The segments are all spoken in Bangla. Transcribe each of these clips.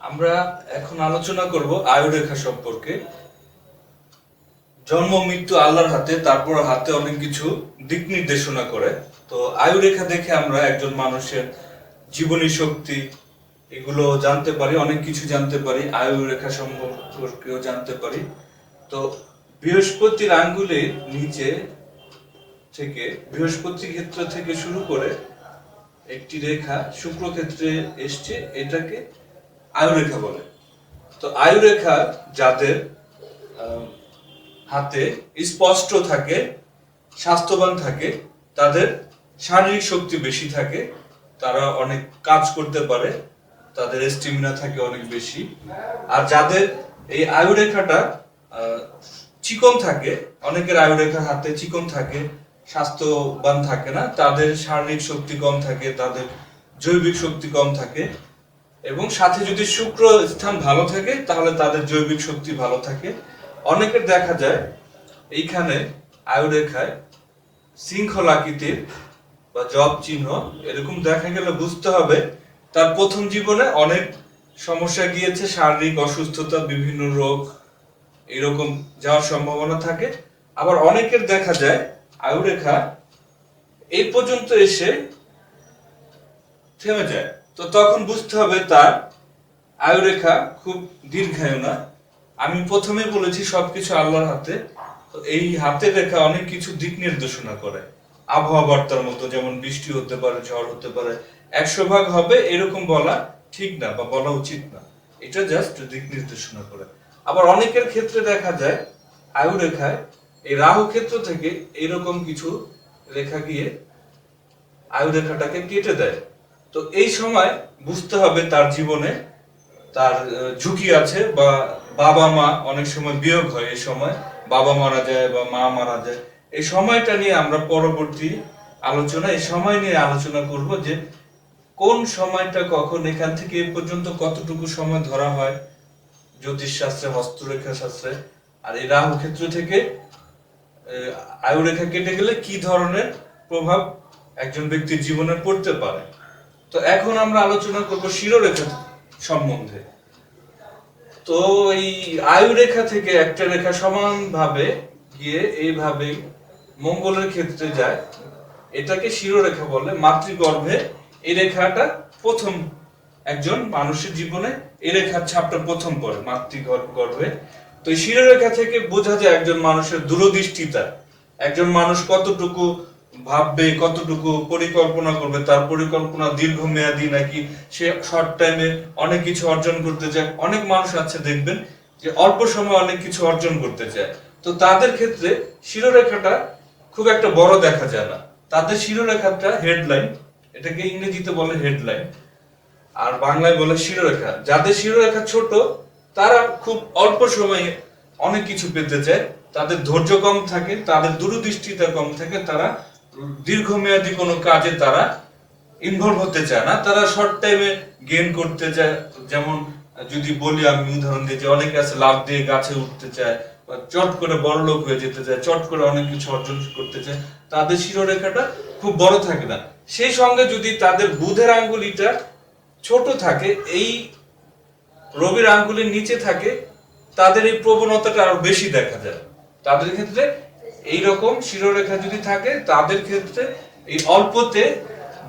আমরা এখন আলোচনা করব আয়ুরেখা সম্পর্কে। জন্ম, মৃত্যু আল্লাহর হাতে, তারপর হাতে অনেক কিছু দিক নির্দেশনা করে। তো আয়ুরেখা দেখে আমরা একজন মানুষের জীবনী শক্তি, এগুলো জানতে পারি, অনেক কিছু জানতে পারি আয়ুরেখা সম্পর্কেও জানতে পারি। তো বৃহস্পতির আঙ্গুলের নিচে থেকে, বৃহস্পতি ক্ষেত্র থেকে শুরু করে একটি রেখা শুক্র ক্ষেত্রে এসছে, এটাকে আয়ুরেখা বলে। তো আয়ুরেখা যাদের হাতে স্পষ্ট থাকে, স্বাস্থ্যবান থাকে, তাদের শারীরিক শক্তি বেশি থাকে, তারা অনেক কাজ করতে পারে, তাদের স্টেমিনা থাকে অনেক বেশি। আর যাদের এই আয়ুরেখাটা চিকন থাকে, অনেকের আয়ুরেখা হাতে চিকন থাকে, স্বাস্থ্যবান থাকে না, তাদের শারীরিক শক্তি কম থাকে, তাদের জৈবিক শক্তি কম থাকে এবং সাথে যদি শুক্র স্থান ভালো থাকে, তাহলে তাদের জৈবিক শক্তি ভালো থাকে। অনেকের দেখা যায়, এইখানে আয়ুরেখায় শৃঙ্খল আকৃতির বা জব চিহ্ন এরকম দেখা গেলে বুঝতে হবে। তার প্রথম জীবনে অনেক সমস্যা গিয়েছে, শারীরিক অসুস্থতা, বিভিন্ন রোগ, এরকম যাওয়ার সম্ভাবনা থাকে। আবার অনেকের দেখা যায়, আয়ুরেখা এই পর্যন্ত এসে থেমে যায়। তো তখন বুঝতে হবে তার আয়ুরেখা খুব দীর্ঘায়ু না। আমি প্রথমে বলেছি সবকিছু আল্লাহর হাতে। তো এই হাতের রেখা অনেক কিছু দিক নির্দেশনা করে। আবহাওয়া বার্তার মতো, যেমন বৃষ্টি হতে পারে, ঝড় হতে পারে। একশো ভাগ হবে এরকম বলা ঠিক না বা বলা উচিত না। এটা জাস্ট দিক নির্দেশনা করে। আবার অনেকের ক্ষেত্রে দেখা যায় আয়ু রেখায় এই রাহু ক্ষেত্র থেকে এরকম কিছু রেখা গিয়ে আয়ু রেখাটাকে কেটে দেয়। তো এই সময় বুঝতে হবে তার জীবনে তার ঝুঁকি আছে বা বাবা মা অনেক সময় বিয়োগ হয় এই সময়। বাবা মারা যায় বা মা মারা যায়। এই সময়টা নিয়ে আমরা পরবর্তী আলোচনা, এই সময় নিয়ে আলোচনা করব যে কোন সময়টা কখন, এখান থেকে এ পর্যন্ত কতটুকু সময় ধরা হয় জ্যোতিষ শাস্ত্রে হস্তরেখা শাস্ত্রে আর এই রাহু ক্ষেত্র থেকে আয়ুরেখা কেটে গেলে কি ধরনের প্রভাব একজন ব্যক্তির জীবনে পড়তে পারে? তো এখন আমরা আলোচনা করব শিরোরেখা সম্বন্ধে। তো এই আয়ু রেখা থেকে একটা রেখা সমানভাবে গিয়ে এইভাবে মঙ্গলের ক্ষেত্রে যায়। এটাকে শিরোরেখা বলে, মাতৃগর্ভে এই রেখাটা প্রথম একজন মানুষের জীবনে এই রেখার ছাপটা প্রথম পড়ে, মাতৃগর্ভে। তো এই শিরোরেখা থেকে বোঝা যায় একজন মানুষের দূরদৃষ্টিতা, একজন মানুষ কতটুকু ভাববে কতটুকু পরিকল্পনা করবে, তার পরিকল্পনা দীর্ঘমেয়াদী নাকি সে শর্ট টাইমে অনেক কিছু অর্জন করতে চায়? অনেক মানুষ আছে দেখবেন যে অল্প সময় অনেক কিছু অর্জন করতে চায়। তো তাদের ক্ষেত্রে শিরোরেখাটা খুব একটা বড় দেখা যায় না। তাদের শিরোরেখাটা হেডলাইন এটাকে ইংরেজিতে বলে হেডলাইন আর বাংলায় বলে শিরোরেখা যাদের শিরোরেখা ছোট, তারা খুব অল্প সময়ে অনেক কিছু পেতে চায়। তাদের ধৈর্য কম থাকে, তাদের দূরদৃষ্টিতা কম থাকে, তারা দীর্ঘমেয়াদী কোনো কাজে তারা ইনভলভ হতে চায় না। তারা শর্ট টাইমে গেইন করতে চায়। যেমন যদি বলি আমি উদাহরণ দিই যে অনেকে আছে লাভ দিয়ে গাছে উঠতে চায় বা চট করে বড় লোক হয়ে যেতে চায়, চট করে অনেক কিছু অর্জন করতে চায়, তাদের শিরোরেখাটা খুব বড় থাকে না। সেই সঙ্গে যদি তাদের বুধের আঙ্গুলিটা ছোট থাকে, এই রবির আঙ্গুলির নিচে থাকে, তাদের এই প্রবণতাটা আরও বেশি দেখা যায়। তাদের ক্ষেত্রে এই রকম শিরোরেখা যদি থাকে, তাদের ক্ষেত্রে এই অল্পতে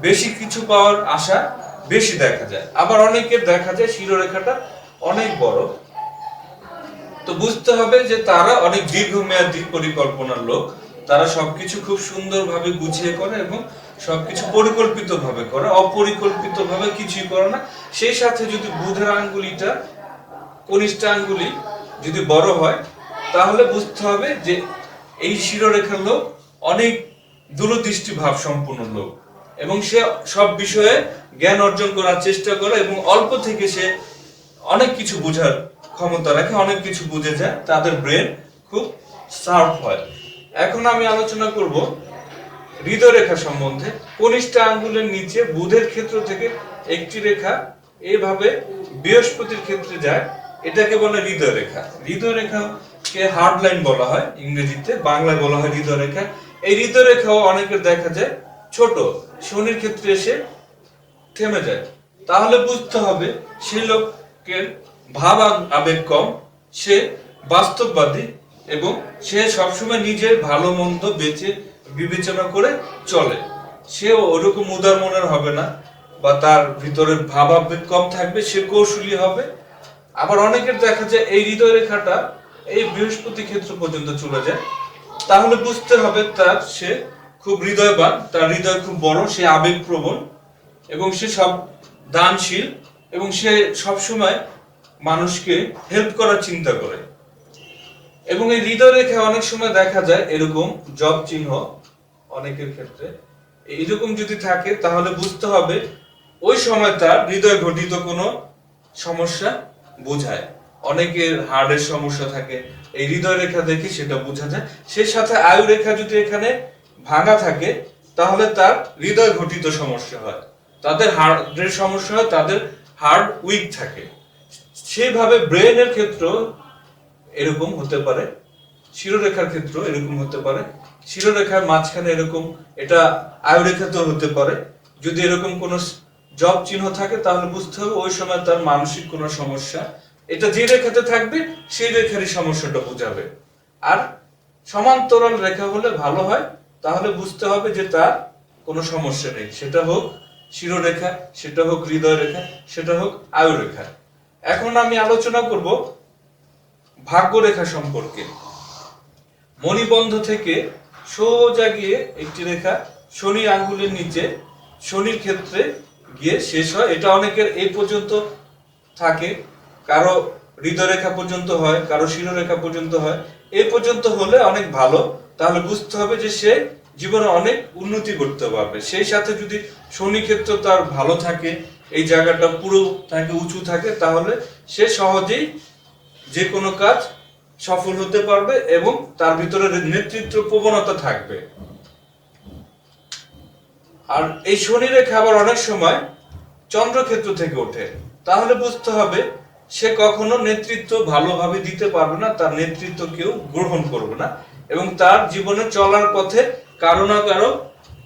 বেশি কিছু পাওয়ার আশা বেশি দেখা যায়। আবার অনেকের দেখা যায় শিরোরেখাটা অনেক বড়। তো বুঝতে হবে যে তারা অনেক দীর্ঘমেয়াদী পরিকল্পনার লোক। তারা সবকিছু খুব সুন্দরভাবে গুছিয়ে করে এবং সবকিছু পরিকল্পিত ভাবে করে অপরিকল্পিত ভাবে কিছুই করে না। সেই সাথে যদি বুধের আঙ্গুলিটা, কনিষ্ঠ আঙ্গুলি যদি বড় হয়, তাহলে বুঝতে হবে যে এই শিরোরেখার লোক অনেক দূরদৃষ্টি ভাব সম্পূর্ণ লোক। এবং সে সব বিষয়ে জ্ঞান অর্জন করার চেষ্টা করে এবং অল্প থেকে সে অনেক কিছু বোঝার ক্ষমতা রাখে, অনেক কিছু বুঝে যায়। তাদের ব্রেন খুব শার্প হয়। এখন আমি আলোচনা করব হৃদয় রেখা সম্বন্ধে। কনিষ্ঠ আঙ্গুলের নিচে বুধের ক্ষেত্র থেকে একটি রেখা এভাবে বৃহস্পতির ক্ষেত্রে যায়। এটাকে বলে হৃদয় রেখা হৃদয় রেখাকে হার্ড লাইন বলা হয়, ইংরেজিতে, বাংলায় বলা হয় হৃদয় রেখা এই হৃদয় রেখাও অনেকের দেখা যায়, ছোট, শনির ক্ষেত্রে এসে থেমে যায়। তাহলে বুঝতে হবে, সেই লোকের ভাব আবেগ কম, সে বাস্তববাদী এবং সে সবসময় নিজের ভালো মন্দ বেঁচে বিবেচনা করে চলে। সে ওরকম উদার মনের হবে না বা তার ভিতরে ভাব আবেগ কম থাকবে, সে কৌশলী হবে। আবার অনেকের দেখা যায়, এই হৃদয় রেখাটা এই বৃহস্পতি ক্ষেত্র পর্যন্ত চলে যায়, তাহলে বুঝতে হবে তার সে খুব হৃদয়বান, তার হৃদয় খুব বড়, সে আবেগপ্রবণ এবং সে সব দানশীল এবং সে সবসময় মানুষকে হেল্প করার চিন্তা করে। এবং এই হৃদয় রেখা অনেক সময় দেখা যায় এরকম জব চিহ্ন অনেকের ক্ষেত্রে। এইরকম যদি থাকে, তাহলে বুঝতে হবে ওই সময় তার হৃদয় ঘটিত কোনো সমস্যা বোঝায়। অনেকের হার্টের সমস্যা থাকে। এই হৃদয় রেখা দেখে সেটা বোঝা যায়। সেই সাথে আয়ু রেখা যদি এখানে ভাঙা থাকে, তাহলে তার হৃদয় ঘটিত সমস্যা হয়। তাদের হার্টের সমস্যা হয়, তাদের হার্ট উইক থাকে। সেইভাবে ব্রেনের ক্ষেত্র এরকম হতে পারে, শিরোরেখার ক্ষেত্র এরকম হতে পারে। শিরোরেখার মাঝখানে এরকম, এটা আয়ুরেখাতেও হতে পারে। যদি এরকম কোনো জব চিহ্ন থাকে, তাহলে বুঝতে হবে ওই সময় তার মানসিক কোনো সমস্যা এটা যে রেখাতে থাকবে, সেই রেখারই সমস্যাটা বোঝাবে। আর সমান্তরাল রেখা হলে ভালো হয়, তাহলে বুঝতে হবে যে তার কোনো সমস্যা নেই। সেটা হোক শিরোরেখা, সেটা হোক হৃদয় রেখা সেটা হোক আয়ু রেখা এখন আমি আলোচনা করব ভাগ্যরেখা সম্পর্কে। মণিবন্ধ থেকে সোজা গিয়ে একটি রেখা শনি আঙ্গুলের নিচে, শনির ক্ষেত্রে গিয়ে শেষ হয়। এটা অনেকের এই পর্যন্ত থাকে। কারও হৃদয়রেখা পর্যন্ত হয়, কারও শিরোরেখা পর্যন্ত হয় এই পর্যন্ত হলে অনেক ভালো। তাহলে বুঝতে হবে যে সে জীবনে অনেক উন্নতি করতে পারবে। সেই সাথে যদি শনি ক্ষেত্র তার ভালো থাকে, এই জায়গাটা পুরো থাকে, উঁচু থাকে, তাহলে সে সহজেই যে কোনো কাজ সফল হতে পারবে এবং তার ভিতরে নেতৃত্ব প্রবণতা থাকবে। আর এই শনি রেখা আবার অনেক সময় চন্দ্রক্ষেত্র থেকে ওঠে। তাহলে বুঝতে হবে সে কখনো নেতৃত্ব ভালোভাবে দিতে পারবে না, তার নেতৃত্ব কেউ গ্রহণ করবে না এবং তার জীবনে চলার পথে কারও না কারও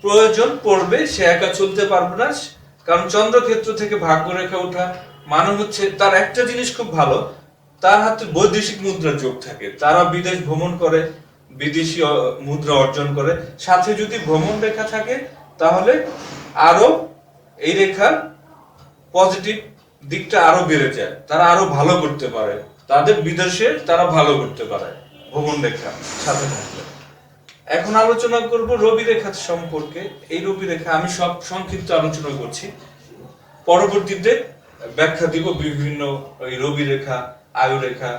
প্রয়োজন পড়বে, সে একা চলতে পারবে না। কারণ চন্দ্রক্ষেত্র থেকে ভাগ্য রেখা ওঠা মানে হচ্ছে তার একটা জিনিস খুব ভালো, তার হাতে বৈদেশিক মুদ্রা যোগ থাকে। তারা বিদেশ ভ্রমণ করে, বিদেশি মুদ্রা অর্জন করে। সাথে যদি ভ্রমণ রেখা থাকে, তাহলে আরও এই রেখার পজিটিভ দিকটা আরও বেড়ে যায়। তারা আরও ভালো করতে পারে। তাদের বিদেশে তারা ভালো করতে পারে। ভ্রমণ রেখা, সাথে থাকলে। এখন আলোচনা করব রবি রেখা সম্পর্কে। এই রবি রেখা আমি সব সংক্ষিপ্ত আলোচনা করছি। পরবর্তীতে ব্যাখ্যা দিব বিভিন্ন ওই রবি রেখা, আয়ু রেখা,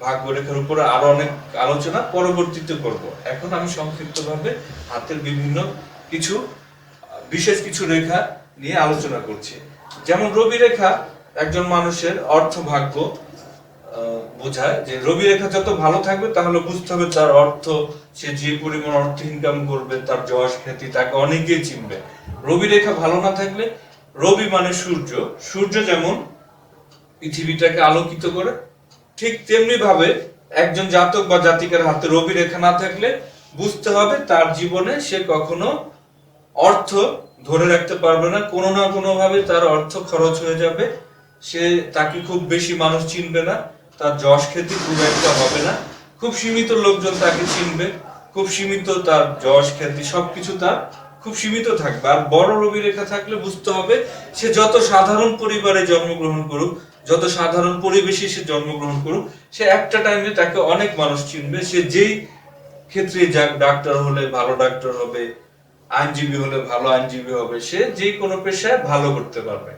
ভাগ্য রেখার উপরে আরও অনেক আলোচনা পরবর্তীতে করব। এখন আমি সংক্ষিপ্তভাবে হাতের বিভিন্ন কিছু, বিশেষ কিছু রেখা নিয়ে আলোচনা করছি। যেমন রবি রেখা একজন মানুষের অর্থ ভাগ্য বোঝায় যে রবি রেখা যত ভালো থাকবে, তাহলে বুঝতে হবে তার অর্থ, সে যে পরিমাণ অর্থ ইনকাম করবে, তার যশ খ্যাতি, তাকে অনেকেই চিনবে। রবি রেখা ভালো না থাকলে রবি মানে সূর্য। সূর্য যেমন পৃথিবীটাকে আলোকিত করে, ঠিক তেমনি ভাবে একজন জাতক বা জাতিকার হাতে রবি রেখা না থাকলে বুঝতে হবে তার জীবনে সে কখনো অর্থ ধরে রাখতে পারবে না। কোনো না কোনো ভাবে তার অর্থ খরচ হয়ে যাবে। সে তাকে খুব বেশি মানুষ চিনবে না। তার যশ খ্যাতি খুব একটা হবে না। খুব সীমিত লোকজন তাকে চিনবে। খুব সীমিত তার যশ খ্যাতি সবকিছু তার খুব সীমিত থাকবে। আর বড় রবি রেখা থাকলে বুঝতে হবে, সে যত সাধারণ পরিবারে জন্মগ্রহণ করুক, যত সাধারণ পরিবেশে সে জন্মগ্রহণ করুক, সে একটা টাইমে তাকে অনেক মানুষ চিনবে। সে যেই ক্ষেত্রে যাক ডাক্তার হলে ভালো ডাক্তার হবে আইনজীবী হলে ভালো আইনজীবী হবে, সে যে কোনো পেশায় ভালো করতে পারবে।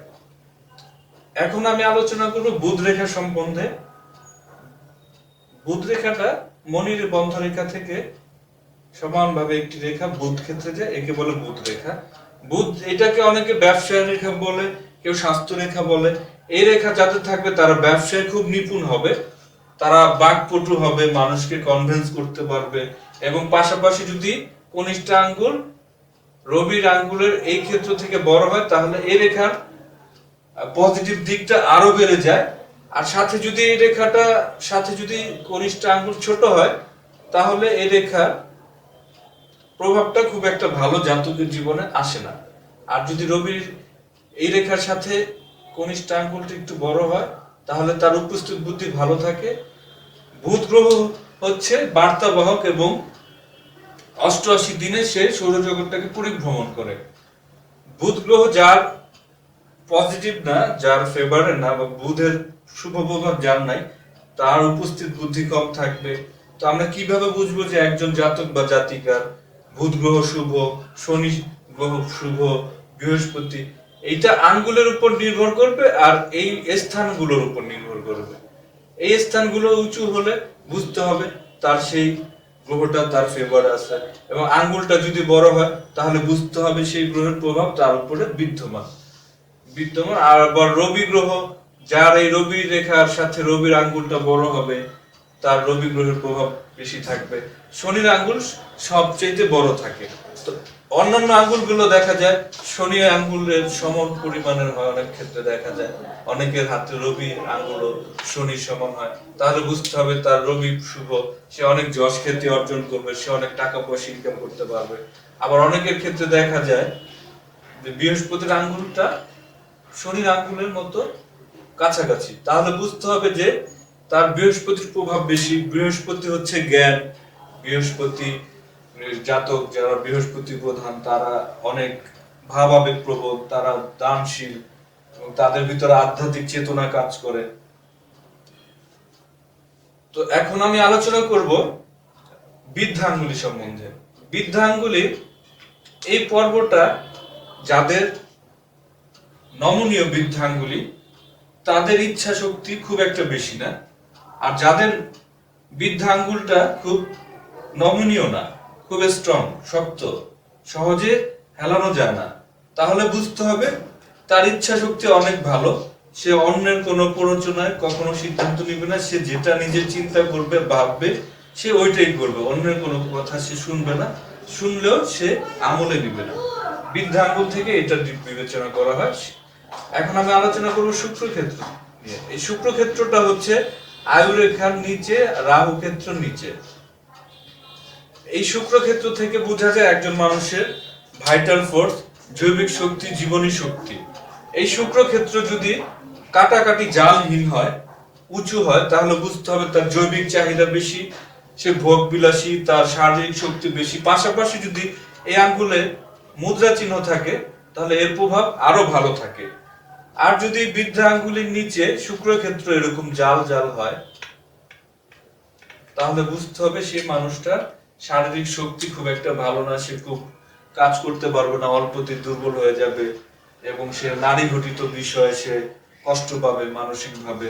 এখন আমি আলোচনা করব বুধ রেখা সম্বন্ধে। বুধ রেখাটা মনির বন্ধ রেখা থেকে সমানভাবে একটি রেখা বুধ ক্ষেত্রে যায়, একে বলে বুধ রেখা বুধ, এটাকে অনেকে ব্যবসায় রেখা বলে, কেউ স্বাস্থ্য রেখা বলে। এই রেখা যাদের থাকবে তারা ব্যবসায় খুব নিপুণ হবে। তারা বাকপটু হবে, মানুষকে কনভিন্স করতে পারবে। এবং পাশাপাশি যদি কনিষ্ঠ আঙ্গুল রবির আঙ্গুলের এই ক্ষেত্র থেকে বড় হয়, তাহলে এই রেখার পজিটিভ দিকটা আরও বেড়ে যায়। আর সাথে যদি এই রেখাটা, সাথে যদি কনিষ্ঠ আঙ্গুল ছোট হয়, তাহলে এই রেখার প্রভাবটা খুব একটা ভালো জাতকের জীবনে আসে না। আর যদি রবির এই রেখার সাথে কনিষ্ঠ আঙ্গুলটা একটু বড় হয়, তাহলে তার উপস্থিত বুদ্ধি ভালো থাকে। বুধ গ্রহ হচ্ছে বার্তাবাহক এবং অষ্টআশি দিনে সে সৌরজগৎটাকে পরিভ্রমণ করে। বুধ গ্রহ যার পজিটিভ না, যার ফেভারে না, বা বুধের শুভ প্রভাব যার নাই, তার উপস্থিত বুদ্ধি কম থাকবে। তো আমরা কীভাবে বুঝব যে একজন জাতক বা জাতিকার বুধ গ্রহ শুভ, শনি গ্রহ শুভ, বৃহস্পতি, এইটা আঙ্গুলের উপর নির্ভর করবে আর এই স্থানগুলোর উপর নির্ভর করবে। এই স্থানগুলো উঁচু হলে বুঝতে হবে তার সেই গ্রহটা তার ফেভার আছে। এবং আঙ্গুলটা যদি বড় হয়, তাহলে বুঝতে হবে সেই গ্রহের প্রভাব তার উপরে বিদ্যমান। বিদ্যমান। আর আবার রবি গ্রহ, যার এই রবি রেখার সাথে রবির আঙ্গুলটা বড় হবে, তার রবি গ্রহের প্রভাব বেশি থাকবে। শনির আঙ্গুল সবচেয়ে বড় থাকে। অন্যান্য আঙ্গুলগুলো দেখা যায়, শনি আঙ্গুলের সম পরিমাণের হয়, অনেক ক্ষেত্রে দেখা যায়। অনেকের হাতে রবি আঙ্গুলও শনির সমান হয়। তাহলে বুঝতে হবে তার রবি শুভ। সে অনেক যশ খ্যাতি অর্জন করবে, সে অনেক টাকা পয়সা ইনকাম করতে পারবে। আবার অনেকের ক্ষেত্রে দেখা যায় যে বৃহস্পতির আঙ্গুলটা শনির আঙ্গুলের মতো কাছাকাছি। তাহলে বুঝতে হবে যে তার বৃহস্পতির প্রভাব বেশি। বৃহস্পতি হচ্ছে জ্ঞান, বৃহস্পতি জাতক যারা বৃহস্পতি প্রধান, তারা অনেক ভাব আবেগ প্রবণ তারা দানশীল, এবং তাদের ভিতরে আধ্যাত্মিক চেতনা কাজ করে। তো এখন আমি আলোচনা করব বৃদ্ধাঙ্গুলি সম্বন্ধে। বৃদ্ধাঙ্গুলি এই পর্বটা যাদের নমনীয় বৃদ্ধাঙ্গুলি তাদের ইচ্ছা শক্তি খুব একটা বেশি না, আর যাদের বৃদ্ধাঙ্গুলটা খুব নমনীয় না খুব স্ট্রং শক্ত, সহজে হেলানো যায় না। তাহলে বুঝতে হবে তার ইচ্ছা শক্তি অনেক ভালো, সে অন্যের কোনো প্ররোচনায় কখনো সিদ্ধান্ত নিবে না, সে যেটা নিজে চিন্তা করবে, ভাববে, সে ওইটাই করবে, অন্যের কোনো কথা সে শুনবে না, শুনলেও সে আমলে নিবে না। বৃদ্ধাঙ্গুল থেকে এটা বিবেচনা করা হয়। এখন আমি আলোচনা করব শুক্রক্ষেত্র এই শুক্রক্ষেত্রটা হচ্ছে আয়ুরেখার নিচে রাহু ক্ষেত্র নিচে। এই শুক্রক্ষেত্র থেকে বোঝা যায় একজন মানুষের ভাইটাল ফোর্স জৈবিক শক্তি, জীবনী শক্তি। এই শুক্রক্ষেত্র যদি কাটাকাটি জালহীন হয়, উঁচু হয়, তাহলে বুঝতে হবে তার জৈবিক চাহিদা বেশি, সে ভোগ বিলাসী তার শারীরিক শক্তি বেশি। পাশাপাশি যদি এই আঙ্গুলে মুদ্রা চিহ্ন থাকে, তাহলে এর প্রভাব আরও ভালো থাকে। আর যদি বৃদ্ধা আঙ্গুলির নিচে শুক্রক্ষেত্র এরকম জাল জাল হয়, তাহলে বুঝতে হবে সেই মানুষটার শারীরিক শক্তি খুব একটা ভালো না, সে খুব কাজ করতে পারবে না, অল্পতে দুর্বল হয়ে যাবে এবং সে নারী ঘটিত বিষয়ে সে কষ্ট পাবে মানসিক ভাবে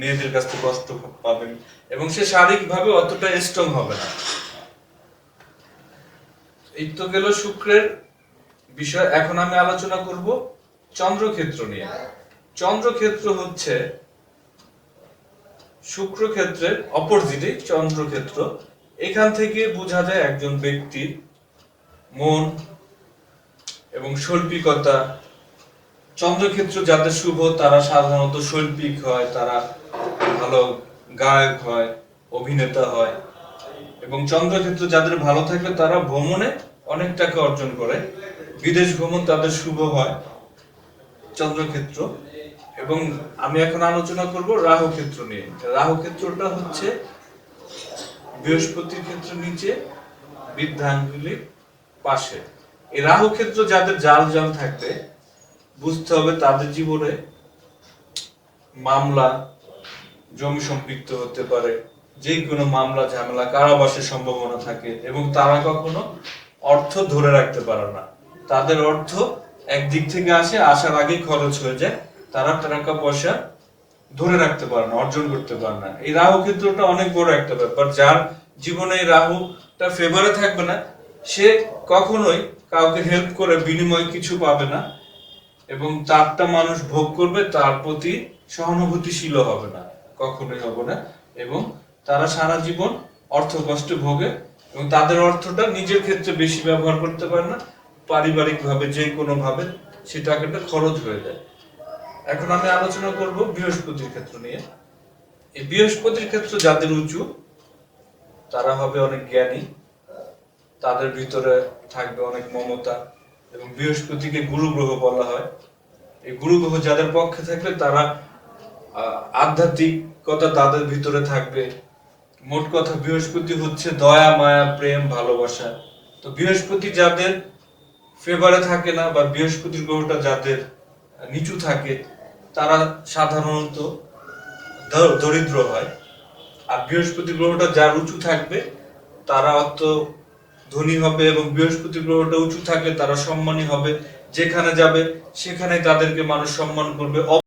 মেয়েদের কাছ থেকে কষ্ট পাবেন এবং সে শারীরিক ভাবে অতটা স্ট্রং হবে না। এই তো গেল শুক্রের বিষয়। এখন আমি আলোচনা করব চন্দ্রক্ষেত্র নিয়ে। চন্দ্রক্ষেত্র হচ্ছে শুক্রক্ষেত্রের অপরজিটে চন্দ্রক্ষেত্র। এখান থেকে বোঝা যায় একজন ব্যক্তির মন এবং শৈল্পিকতা। চন্দ্রক্ষেত্র যাদের শুভ, তারা সাধারণত শৈল্পিক হয়, তারা ভালো গায়ক হয়, অভিনেতা হয়। এবং চন্দ্রক্ষেত্র যাদের ভালো থাকবে তারা ভ্রমণে অনেক টাকা অর্জন করে। বিদেশ ভ্রমণ তাদের শুভ হয় চন্দ্রক্ষেত্র। এবং আমি এখন আলোচনা করব রাহু ক্ষেত্র নিয়ে। রাহু ক্ষেত্রটা হচ্ছে বৃহস্পতির ক্ষেত্র নিচে, বৃদ্ধাঙ্গুলির পাশে। এই রাহু ক্ষেত্র যাদের জাল জাল থাকবে, বুঝতে হবে তাদের জীবনে মামলা, জমি সম্পৃক্ত হতে পারে, যে কোনো মামলা, ঝামেলা, কারাবাসের সম্ভাবনা থাকে এবং তারা কখনো অর্থ ধরে রাখতে পারে না। তাদের অর্থ একদিক থেকে আসে, আসার আগেই খরচ হয়ে যায়। তারা টাকা পয়সা ধরে রাখতে পারে না, অর্জন করতে পারে না। এই রাহু ক্ষেত্রটা অনেক বড় একটা ব্যাপার। যার জীবনে এই রাহুটা ফেভারে থাকবে না, সে কখনোই কাউকে হেল্প করে বিনিময় কিছু পাবে না এবং তারটা মানুষ ভোগ করবে, তার প্রতি সহানুভূতিশীল হবে না, কখনোই হবে না এবং তারা সারা জীবন অর্থ কষ্টে ভোগে এবং তাদের অর্থটা নিজের ক্ষেত্রে বেশি ব্যবহার করতে পারে না, পারিবারিকভাবে যে কোনো ভাবে সে খরচ হয়ে যায়। এখন আমি আলোচনা করব বৃহস্পতির ক্ষেত্র নিয়ে। এই বৃহস্পতির ক্ষেত্র যাদের উঁচু, তারা হবে অনেক জ্ঞানী, তাদের ভিতরে থাকবে অনেক মমতা এবং বৃহস্পতিকে গুরু গ্রহ বলা হয়। এই গুরু গ্রহ যাদের পক্ষে থাকবে তারা আধ্যাত্মিকতা তাদের ভিতরে থাকবে। মোট কথা বৃহস্পতি হচ্ছে দয়া, মায়া, প্রেম, ভালোবাসা। তো বৃহস্পতি যাদের ফেভারে থাকে না বা বৃহস্পতির গ্রহটা যাদের নিচু থাকে তারা সাধারণত দরিদ্র হয়। আর বৃহস্পতি গ্রহটা যার উঁচু থাকবে, তারা অত ধনী হবে এবং বৃহস্পতি গ্রহটা উঁচু থাকলে তারা সম্মানী হবে। যেখানে যাবে সেখানে তাদেরকে মানুষ সম্মান করবে।